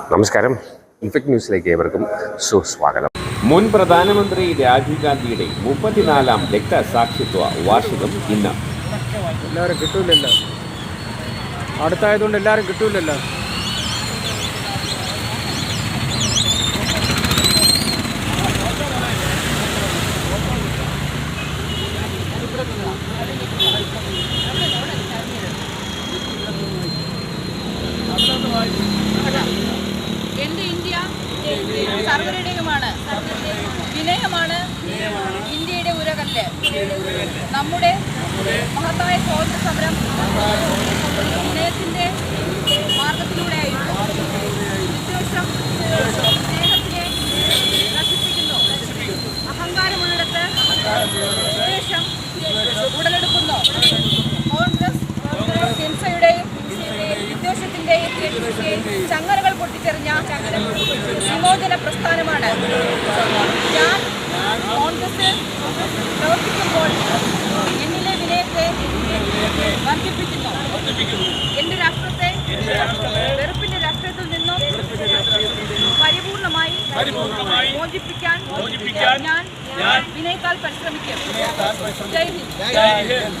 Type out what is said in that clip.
നമസ്കാരം. ഇൻഫെക്ട് ന്യൂസിലേക്ക് ഏവർക്കും സുസ്വാഗതം. മുൻ പ്രധാനമന്ത്രി രാജീവ് ഗാന്ധിയുടെ മുപ്പത്തിനാലാം രക്തസാക്ഷിത്വ വാർഷികം ഇന്ന്. എല്ലാവരും കിട്ടൂലല്ലോ. അടുത്തായതുകൊണ്ട് എല്ലാവരും കിട്ടൂലല്ലോ. സർവരുടെയുമാണ്. വിനയമാണ് ഇന്ത്യയുടെ ഉരകല്ല്. നമ്മുടെ മഹത്തായ സ്വാതന്ത്ര്യ സമരം വിനയത്തിന്റെ മാർഗത്തിലൂടെയായിരുന്നു വിദ്വേഷം സ്നേഹത്തിനെ നശിപ്പിക്കുന്നു. അഹങ്കാരമുള്ളിടത്ത് ഉടലെടുക്കുന്നു കോൺഗ്രസ് ഹിംസയുടെയും വിദ്വേഷത്തിന്റെയും ചങ്ങലകൾ പൊട്ടിച്ചെറിഞ്ഞ വിമോചന പ്രസ്ഥാനമാണ്. ഞാൻ കോൺഗ്രസ് പ്രവർത്തിക്കുമ്പോൾ എന്നിലെ വിനയത്തെ വർദ്ധിപ്പിക്കുന്നു. എന്റെ രാഷ്ട്രത്തെ വെറുപ്പിന്റെ രാഷ്ട്രത്തിൽ നിന്നും പരിപൂർണമായി മോചിപ്പിക്കാൻ ഞാൻ വിനയത്താൽ പരിശ്രമിക്കും. ജയ് ഹിന്ദ്.